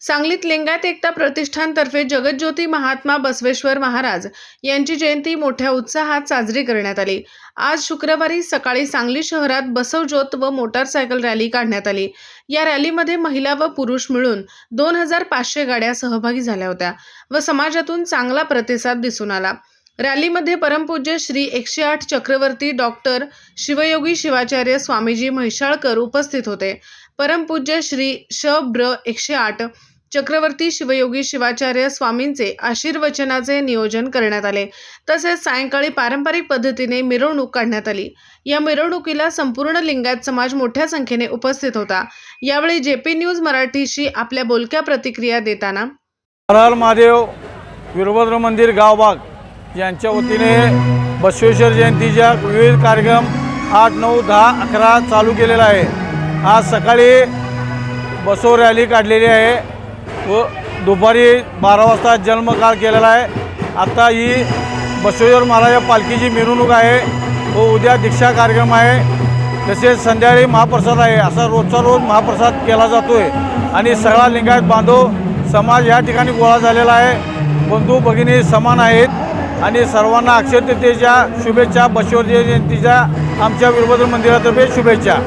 सांगलीत लिंगायत एकता प्रतिष्ठानतर्फे जगज्योती महात्मा बसवेश्वर महाराज यांची जयंती मोठ्या उत्साहात साजरी करण्यात आली. आज शुक्रवारी सकाळी सांगली शहरात बसवज्योत व मोटारसायकल रॅली काढण्यात आली. या रॅलीमध्ये महिला व पुरुष मिळून दोन हजार पाचशे गाड्या सहभागी झाल्या होत्या व समाजातून चांगला प्रतिसाद दिसून आला. रॅलीमध्ये परमपूज्य श्री एकशे आठ चक्रवर्ती डॉक्टर शिवयोगी शिवाचार्य स्वामीजी म्हैसाळकर उपस्थित होते. परमपूज्य श्री श ब्र एकशे आठ चक्रवर्ती शिवयोगी शिवाचार्य स्वामींचे आशीर्वचनाचे नियोजन करण्यात आले. तसेच सायंकाळी पारंपरिक पद्धतीने मिरवणूक काढण्यात आली. या मिरवणुकीला संपूर्ण लिंगायत समाज मोठ्या संख्येने उपस्थित होता. यावेळी जे पी न्यूज मराठीशी आपल्या बोलक्या प्रतिक्रिया देताना महादेव वीरभद्र मंदिर गावबाग यांच्या वतीने बसवेश्वर जयंतीच्या विविध कार्यक्रम आठ नऊ दहा अकरा चालू केलेला आहे. आज सकाळी बसव रॅली काढलेली आहे व दुपारी बारा वाजता जन्मकाळ केलेला आहे. आता ही बसवेश्वर महाराजा पालखीची मिरवणूक आहे व उद्या दीक्षा कार्यक्रम आहे. तसेच संध्याकाळी महाप्रसाद आहे असा रोजचा रोज महाप्रसाद केला जातो आहे आणि सगळा लिंगायत बांधव समाज या ठिकाणी गोळा झालेला आहे. बंधू भगिनी समान आहेत. आणि सर्वांना अक्षय तृतीयेच्या शुभेच्छा बसवेश्वर जयंतीच्या आमच्या वीरभद्र मंदिरातर्फे शुभेच्छा.